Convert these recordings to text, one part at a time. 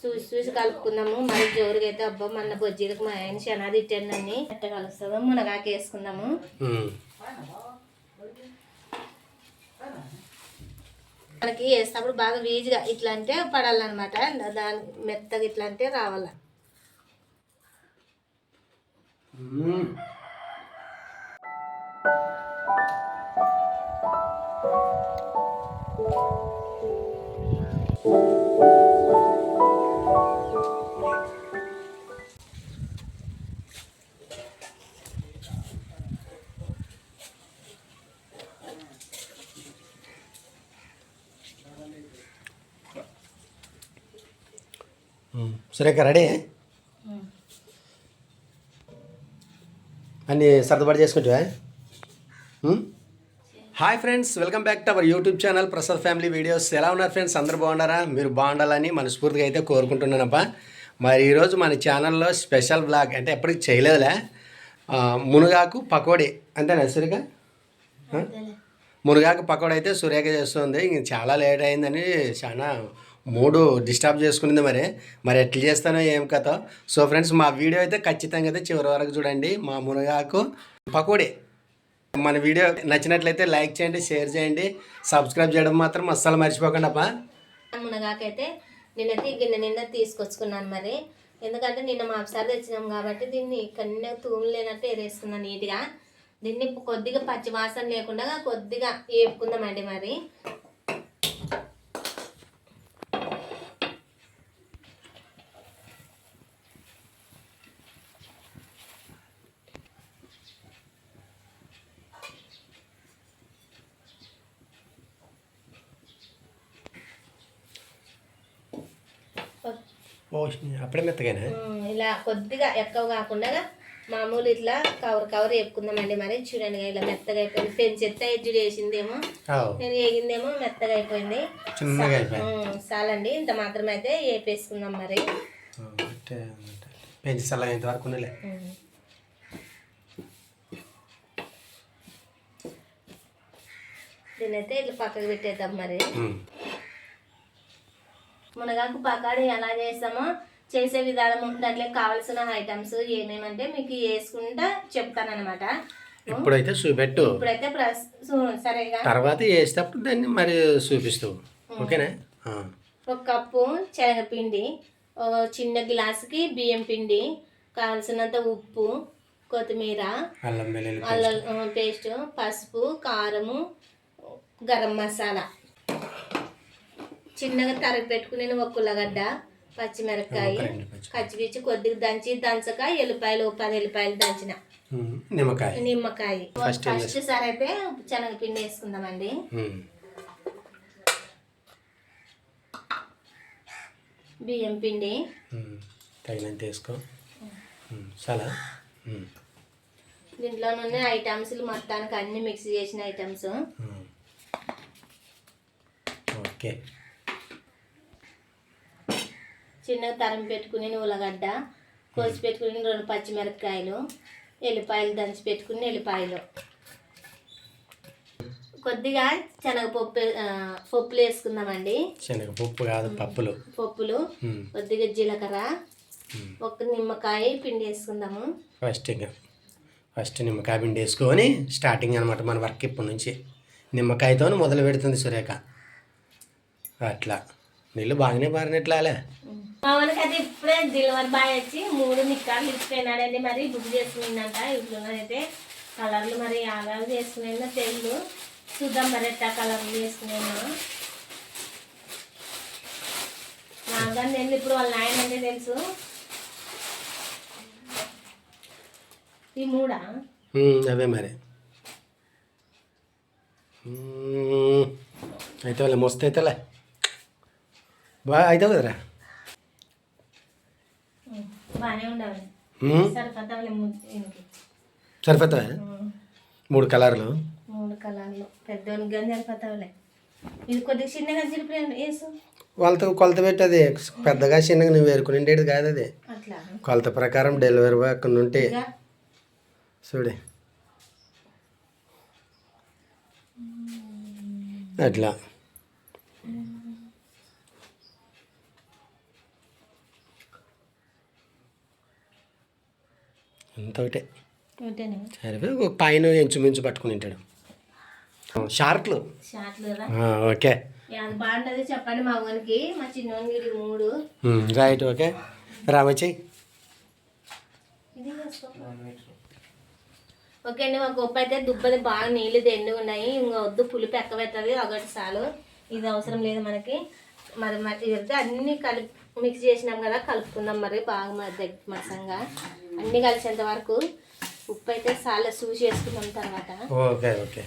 చూసి చూసి కలుపుకుందాము మరి జోరుగా అయితే అబ్బా మన బొజ్జీలకు మా ఆయన శనా తిట్టాడని ఎట్ట కలుస్తుందో మునగాకు వేసుకుందాము. మనకి వేసినప్పుడు బాగా వీజుగా ఇట్లా అంటే పడాలన్నమాట దాని మెత్తగా ఇట్లా అంటే రావాల ఉమ్. ఉమ్. సురేఖ రెడీ? అన్నీ సర్దుబాటు చేసుకుంటావా? Hi friends welcome back to our YouTube channel Prasad family videos. ఎలా ఉన్నారు ఫ్రెండ్స్? అందరు బాగున్నారా? మీరు బాగుండాలని మనస్ఫూర్తిగా అయితే కోరుకుంటున్నానప్పా మరి ఈరోజు మన ఛానల్లో స్పెషల్ బ్లాగ్ అంటే ఎప్పటికి చేయలేదులే. మునగాకు పకోడీ. అంతేనా సురేఖ? మునగాకు పకోడీ అయితే సురేఖ చేస్తుంది. ఇంక చాలా లేట్ అయిందని చాలా మూడు డిస్టర్బ్ చేసుకునింది మరి. మరి ఎట్లా చేస్తానో ఏం కథ. సో ఫ్రెండ్స్ మా వీడియో అయితే ఖచ్చితంగా అయితే చివరి వరకు చూడండి. మా మునగాకు పకోడీ. మన వీడియో నచ్చినట్లయితే లైక్ చేయండి షేర్ చేయండి. సబ్స్క్రైబ్ చేయడం మాత్రం అస్సలు మర్చిపోకండి అప్ప మునగాకైతే నిన్నైతే గిన్నె నిన్న తీసుకొచ్చుకున్నాను మరి. ఎందుకంటే నిన్న మా ఒకసారి తెచ్చినాం కాబట్టి దీన్ని కన్నా తూము లేనట్టు ఏరేసుకున్నాను నీట్గా. దీన్ని కొద్దిగా పచ్చి వాసన లేకుండా కొద్దిగా వేపుకుందామండి మరి. అప్పుడే మెత్తగానే ఇలా కొద్దిగా ఎక్కువ కాకుండా మామూలు ఇట్లా కవర్ కవర్ వేపుకుందామండి మరి. చూడండి ఇలా మెత్తగా అయిపోయింది. పెంచి ఎత్త ఎజ్జుడు వేసిందేమో. నేను వేగిందేమో మెత్తగా అయిపోయింది. చాలండి. ఇంత మాత్రం అయితే వేపేసుకుందాం మరి. పెంచి. దీన్నైతే ఇట్లా పక్కకు పెట్టేద్దాం మరి. మునగాకు పకాడి ఎలా చేస్తామో చేసే విధానం దాంట్లో కావాల్సిన ఐటమ్స్ ఏమేమంటే మీకు వేసుకుంటా చెప్తానమాట ఇప్పుడైతే చూపెట్టు. ఇప్పుడైతే సరేగా. తర్వాత వేసేటప్పుడు దాన్ని మరి చూపిస్తావు ఓకేనా? ఆ. ఒక కప్పు శనగపిండి చిన్న గ్లాసుకి బియ్యం పిండి కావాల్సినంత ఉప్పు కొత్తిమీర అల్లం వెల్లుల్లి అల్లం పేస్ట్ పసుపు కారము గరం మసాలా. చిన్నగా తరిగి పెట్టుకుని ఒక ఉల్లగడ్డ పచ్చిమిరపకాయ కచ్చిపిచ్చి కొద్దిగా దంచి దంచక ఎల్లిపాయలు పది ఎల్లిపాయలు దంచిన. నిమ్మకాయ. నిమ్మకాయ. ఫస్ట్ సారి అయితే శనగపిండి వేసుకుందామండి. బియ్యం పిండి. తగినంత వేసుకో. చాలా. దీంట్లో నుండి ఐటమ్స్ మొత్తానికి అన్ని మిక్స్ చేసిన ఐటమ్స్. ఓకే. చిన్నగా తరం పెట్టుకుని ఉల్లగడ్డ కోసి పెట్టుకుని రెండు పచ్చిమిరపకాయలు ఎల్లిపాయలు దంచి పెట్టుకుని ఎల్లిపాయలు. కొద్దిగా శనగపప్పు పప్పులు వేసుకుందామండి. శనగపప్పు కాదు పప్పులు. పప్పులు. కొద్దిగా జీలకర్ర. ఒక నిమ్మకాయ పిండి వేసుకుందాము. ఫస్ట్ ఫస్ట్ నిమ్మకాయ పిండి వేసుకొని స్టార్టింగ్ అనమాట మన వర్క్ ఇప్పటి నుంచి. నిమ్మకాయతో మొదలు పెడుతుంది సురేఖ. అట్లా. నీళ్ళు బాగానే పారినట్లాలే మా అయితే ఇప్పుడే డెలివరీ బాయ్ వచ్చి మూడు నిక్కాలు ఇచ్చిపోయినాడండి మరి బుక్ చేసుకున్నాక ఇంట్లో అయితే. కలర్లు మరి ఆగాలు చేసుకున్నాయో తెలుగు చూద్దాం మరి ఎట్టా కలర్లు చేసుకునేమో. నాకు నేను ఇప్పుడు వాళ్ళ నాయన అంటే తెలుసు. ఈ మూడా? అదే అవే మరి. అయితే వాళ్ళే మస్తు అయితే బాగా అవుతావు కదరా బాగానే ఉండాలి ఉమ్, సరిపోతావులే ఇంటికి సరిపోతావా మూడు కలర్లు? మూడు కలర్లు. పెద్దోనికి కానీ సరిపోతావులే. ఇది కొద్దిగా చిన్నగా చిరిపోయాను వేసు వాళ్ళతో కొలత పెట్టది. పెద్దగా చిన్నగా నువ్వు వేరుకునేది కాదు అది. కొలత ప్రకారం డెలివరీ బాయ్ అక్కడ ఉంటే చూడే. అట్లా. అంత ఒకటే. ఉంటేనే సరే ఒక పైన ఇంచుమించు పట్టుకుని ఉంటాడు షార్ట్లు. ఓకే. చెప్పండి మా మూడు. Right okay. రామచ్చి. ఓకే అండి మా గొప్ప అయితే దుబ్బది బాగా నీళ్ళు దెండి ఉన్నాయి. ఇంకా వద్దు పులుపు ఎక్క పెట్టదు ఒకటి చాలు. ఇది అవసరం లేదు మనకి. మరి మరి అన్నీ కలిపి మిక్స్ చేసినాం కదా కలుపుకుందాం మరి బాగా మరి దగ్గర మసంగా అన్నీ కలిసేంత వరకు ఉప్పు అయితే చాలా సూసి వేసుకున్నాం తర్వాత. Okay okay.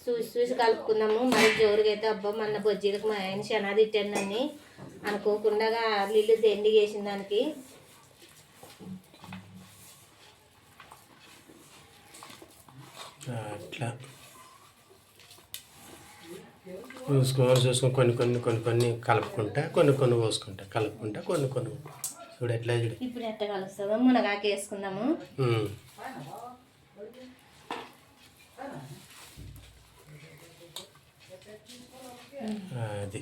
చూసి చూసి కలుపుకుందాము. మరి జోరుగా అయితే అబ్బా మన బొజ్జీలకు మా ఆయన శనా తిట్టానని అనుకోకుండా నీళ్ళు దెండి వేసిన దానికి? అట్లా. చూసుకొని చూసుకొని కొన్ని కొన్ని కొన్ని కొన్ని కలుపుకుంటా కొన్ని కొన్ని పోసుకుంటా కలుపుకుంటా కొన్ని కొన్ని చూడు ఎట్లా చూడు. ఇప్పుడు ఎట్ట కలుస్తుందో మునగాకు వేసుకుందాము. అది.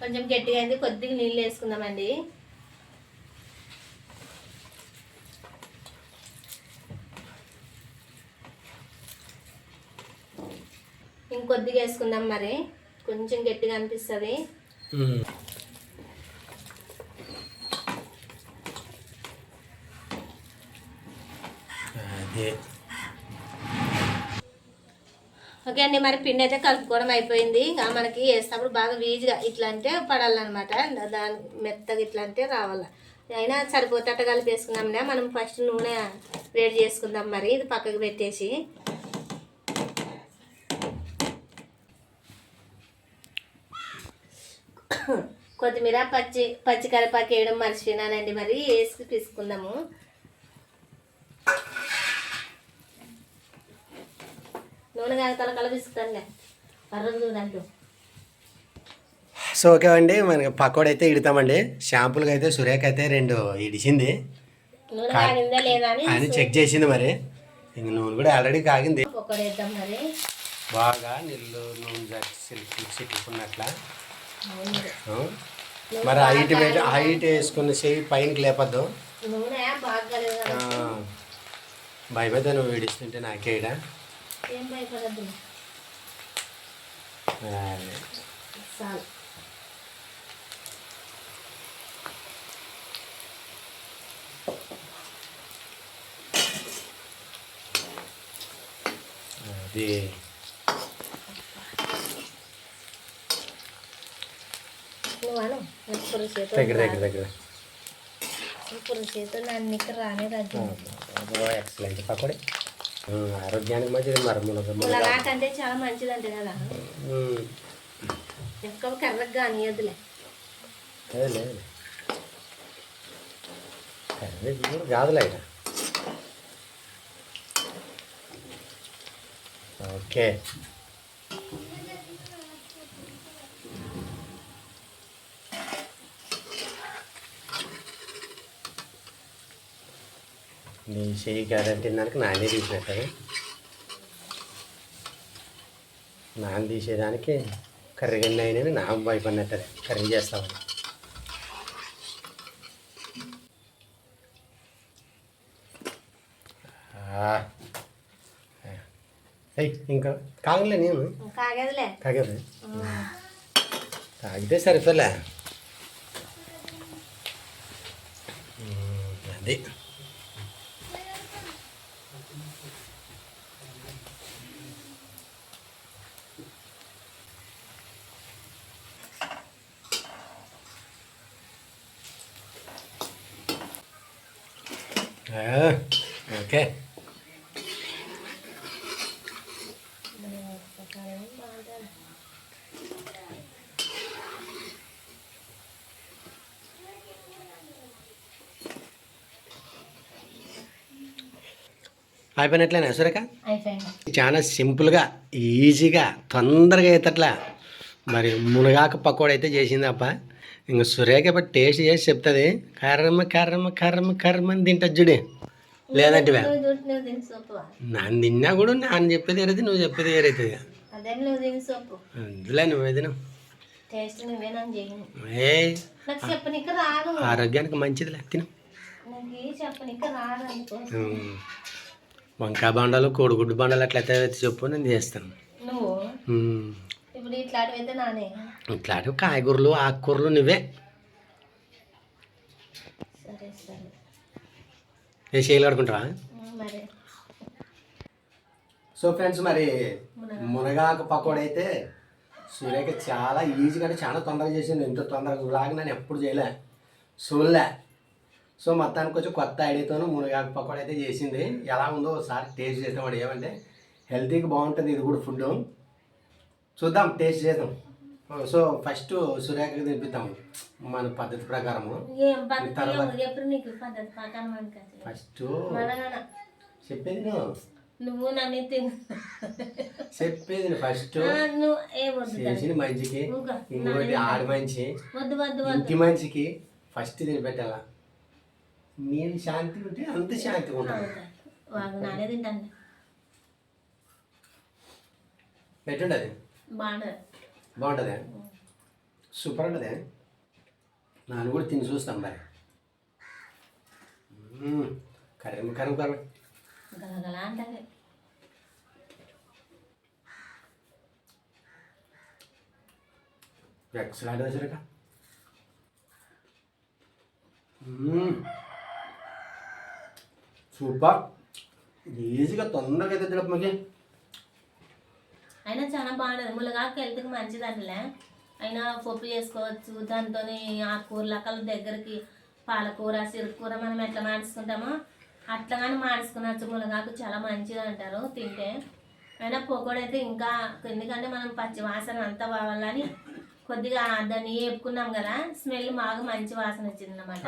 కొంచెం గట్టిగా అయింది కొద్దిగా నీళ్ళు వేసుకుందామండి. ఇంకొద్దిగా వేసుకుందాం మరి. కొంచెం గట్టిగా అనిపిస్తుంది. ఓకే అండి మరి పిండి అయితే కలుపుకోవడం అయిపోయింది. ఇంకా మనకి వేసినప్పుడు బాగా వీజిగా ఇట్లా అంటే పడాలన్నమాట. దాని మెత్తగా ఇట్లా అంటే రావాలి. అయినా సరిపోతేట కలిపి వేసుకుందాంలే. మనం ఫస్ట్ నూనె వేడి చేసుకుందాం మరి. ఇది పక్కకు పెట్టేసి. కొత్తిమీర పచ్చి పచ్చి కరివేపాకు వేయడం మర్చిపోయినానండి. మరి వేసి తీసుకుందాము. నూనె కాగతాల కలపిస్తానులే కర్ర చూడంటూ సో ఓకే అండి. మనకి పకోడీ అయితే ఇడతామండి. షాంపుల్గా అయితే సురేఖ అయితే రెండు ఇడిచింది. అని చెక్ చేసింది మరి. ఇంక నూనె కూడా ఆల్రెడీ కాగింది. వేద్దాం మరి. బాగా నీళ్ళు నూనె అవును. మరి హైట్ హైట్ వేసుకున్న చెయ్యి పైనకి లేపద్దు. భయమైతే నువ్వు విడిస్తుంటే నాకేడా? అది నువ్వు అను ఇప్పుడు చేతో దగ్గర దగ్గర దగ్గర. ఇప్పుడు చేతో నన్ను ఇక్కడ రానే రాజు ఎక్సలెంట్ పకోడీ. ఆరోగ్యానికి మంచిది మరి మునగ మునగ మునగాకంటే చాలా మంచిది అంట కదా ఎక్కువ కర్రకు కర్రీ కూడా కాదులే ఓకే. నీ చెయ్యి కాదంటే నాకు నానే తీసినట్టు నాన్న తీసేదానికి కర్రీ గిన్నె అయినవి నా భయపడినట్టు కర్రీ చేస్తామని ఇంకా కాగలే నేను? కాగదు? తాగితే సరిపోలే. అది. ఓకే అయిపోయినట్లేనా సురేఖ? చాలా సింపుల్గా ఈజీగా తొందరగా అవుతట్లా మరి మునగాకు పకోడీ అయితే చేసింది అప్ప ఇంకా సురేఖ ఇప్పుడు టేస్ట్ చేసి చెప్తుంది కర్రమ్మ కర్రమ్మ కర్రమ్మ కర్రమ్మ అని తింటది చూడు లేదంటే నాన్న తిన్నా కూడా నాన్న చెప్పేది ఏరైతే నువ్వు చెప్పేది ఏరైతుంది అందులో నువ్వు ఏదైనా ఏ ఆరోగ్యానికి మంచిదిలే తిను. వంకాయ బండలు కోడిగుడ్డు బండలు అట్లయితే చెప్పు నేను చేస్తాను. ఇట్లాంటివి అయితే నానే. ఇట్లాంటివి కాయగూరలు ఆకుకూరలు నువ్వే. సరే సరే. ఏ చేయలు కడుకుంటావా ఉమ్, మరి. సో ఫ్రెండ్స్ మరి మునగాకు. పకోడీ అయితే సూర్యకి చాలా ఈజీగా అంటే చాలా తొందరగా చేసింది ఇంత తొందరగా లాగా నేను ఎప్పుడు చేయలే. చూడలే. సో మొత్తానికి వచ్చి కొత్త ఐడియాతోనూ మునగాకు పకోడీ అయితే చేసింది. ఎలా ఉందో ఒకసారి టేస్ట్ చేద్దాం వాడు ఏమంటే హెల్తీకి బాగుంటుంది ఇది కూడా ఫుడ్ చూద్దాం టేస్ట్ చేద్దాం. సో ఫస్ట్ సూర్యకి తినిపిద్దాం మన పద్ధతి ప్రకారము. ఫస్ట్ చెప్పేది నువ్వు. నువ్వు నన్ను తిను. చెప్పేది ఫస్ట్ చేసిన మంచికి. ఇంకోటి ఆడి మంచి వద్దు వద్దు వద్దు. ఇంటి మంచికి ఫస్ట్ తిని పెట్టాల నేను శాంతి ఉంటే అంత శాంతిగా ఉంటాను. వాగు బాగుంటుంది? సూపర్ ఉంటుంది నాన్న కూడా తిని చూస్తాం మరి. కర్రీ గలగల అంటే ఎక్సలెంట్ వచ్చారట సూపర్. ఈజీగా తొందరగా అయితే మాకి. అయినా చాలా బాగుండదు. ములగాకు హెల్త్కి మంచిది అట్లే అయినా పప్పు చేసుకోవచ్చు. దాంతో ఆకుకూర లక్కల దగ్గరికి పాలకూర సిరుకూర మనం ఎట్లా మాడుచుకుంటామో అట్లా కానీ మాడుచుకునచ్చు ములగాకు చాలా మంచిది అంటారు తింటే. అయినా పొగోడు అయితే ఇంకా ఎందుకంటే మనం పచ్చి వాసన అంతా కావాలని కొద్దిగా దాన్ని వేపుకున్నాం కదా స్మెల్ బాగా మంచి వాసన వచ్చింది అనమాట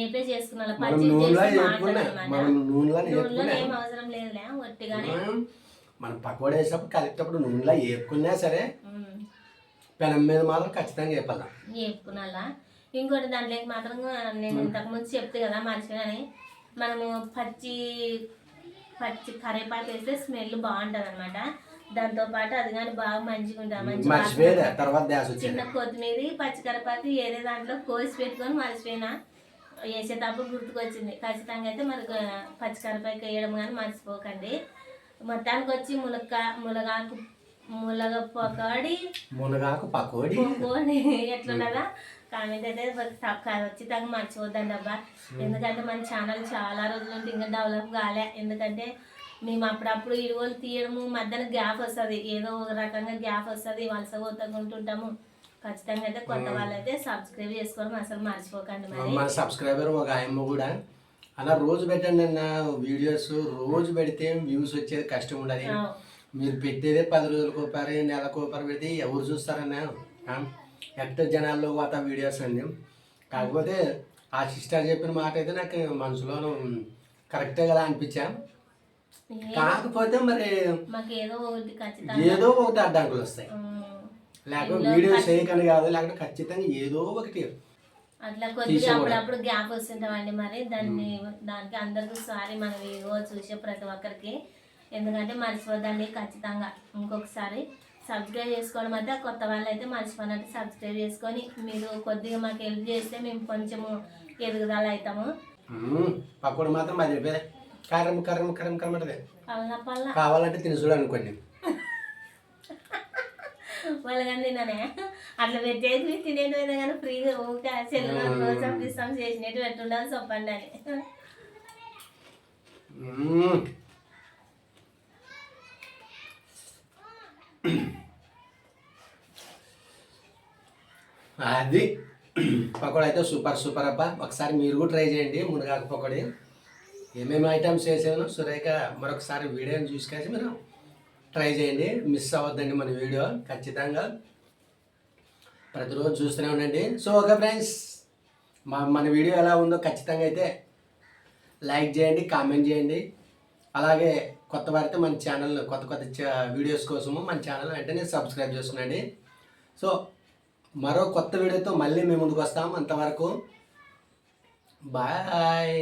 ఏపే చేసుకున్నా పచ్చి నూనెలో బాగుంటుంది ఏం అవసరం లేదులే ఒట్టిగానే మనం పకోడీ వేసేటప్పుడు కలిపేటప్పుడు నూనెలో వేపుకున్నా సరే. పెనం మీద మాత్రం ఖచ్చితంగా వేపాల వేపుకున్నాలా ఇంకోటి దాంట్లోకి మాత్రం నేను ఇంతకుముందు చెప్తే కదా మర్చిపోయాని మనము పచ్చి పచ్చి కరేపాకు వేస్తే స్మెల్ బాగుంటుంది అనమాట దాంతో పాటు అది కానీ బాగా మంచిగా ఉంటుంది చిన్న కొత్తిమీర పచ్చి కరేపాకు ఏదే దాంట్లో కోసి పెట్టుకొని మర్చిపోయినా. వేసేటప్పుడు గుర్తుకొచ్చింది. ఖచ్చితంగా అయితే మరి పచ్చి కరేపాకు వేయడం కానీ మర్చిపోకండి. మొత్తానికి వచ్చి ములక్క ములగాకు ములగ పొకాడి. మునగాకు పకోడీ పోనీ ఎట్లున్నదా కామెంట్ అయితే ఖచ్చితంగా మర్చిపోద్దండి అబ్బా. ఎందుకంటే మన ఛానల్ చాలా రోజుల నుండి ఇంకా డెవలప్ కాలే. ఎందుకంటే మేము అప్పుడప్పుడు వీడియోలు తీయడము మధ్యన గ్యాప్ వస్తుంది. ఏదో ఒక రకంగా గ్యాప్ వస్తుంది. వలస పోతుంటుంటాము. ఖచ్చితంగా అయితే కొత్త వాళ్ళైతే సబ్స్క్రైబ్ చేసుకోవడం అసలు మర్చిపోకండి మరి. మన సబ్స్క్రైబర్ ఒక ఆయమ్మ కూడా అలా రోజు పెట్టండి అన్న వీడియోస్ రోజు పెడితే వ్యూస్ వచ్చేది కష్టం ఉండదు. మీరు పెట్టేదే పది రోజులకు ఒకసారి నెలకు ఒకసారి పెడితే ఎవరు చూస్తారన్నా? ఎట్ట జనాల్లో పోతా వీడియోస్ అండి. కాకపోతే ఆ సిస్టర్ చెప్పిన మాట అయితే నాకు మనసులో కరెక్టే కదా అనిపించా. కాకపోతే మరి ఏదో ఒకటి అడ్డంకులు వస్తాయి. లేకపోతే వీడియో చేయకని కాదు లేకపోతే ఖచ్చితంగా ఏదో ఒకటి అట్లా కొద్దిగా అప్పుడప్పుడు గ్యాప్ వస్తుంటామండి మరి. దాన్ని దానికి అందరికీ సారీ మన వీడియో చూసే ప్రతి ఒక్కరికి. ఎందుకంటే మర్చిపోద్దండి ఖచ్చితంగా. ఇంకొకసారి సబ్స్క్రైబ్ చేసుకోవడం అయితే కొత్త వాళ్ళు అయితే మర్చిపోయినట్టు సబ్స్క్రైబ్ చేసుకొని మీరు కొద్దిగా మాకు హెల్ప్ చేస్తే మేము కొంచెము ఎదుగుదల అవుతాము. పకోడీ మాత్రం అది కర్రం అంటది. పల్ల పల్ల కావాలంటే తిని వాళ్ళకని తిననే అట్లా పెట్టేసి తినేది పోయినా కానీ ఫ్రీగా ఊకే సెల్లులో కోసం చేసినట్టు పెట్టుండాలి చెప్పండి అని. అది పకోడీ అయితే సూపర్ సూపర్ అబ్బా. ఒకసారి మీరు కూడా ట్రై చేయండి మునగాకు పకోడీ. ఏమేమి ఐటమ్స్ చేసాను సురేఖ మరొకసారి వీడియోని చూసుకేసి మీరు ట్రై చేయండి. మిస్ అవ్వద్దండి మన వీడియో. ఖచ్చితంగా. ప్రతిరోజు చూస్తూనే ఉండండి. సో ఓకే ఫ్రెండ్స్ మా మన వీడియో ఎలా ఉందో ఖచ్చితంగా అయితే లైక్ చేయండి కామెంట్ చేయండి. అలాగే కొత్త వారితో మన ఛానల్ కొత్త కొత్త వీడియోస్ కోసము మన ఛానల్ వెంటనే సబ్స్క్రైబ్ చేసుకునండి. సో మరో కొత్త వీడియోతో మళ్ళీ మేము ముందుకు వస్తాం. అంతవరకు బాయ్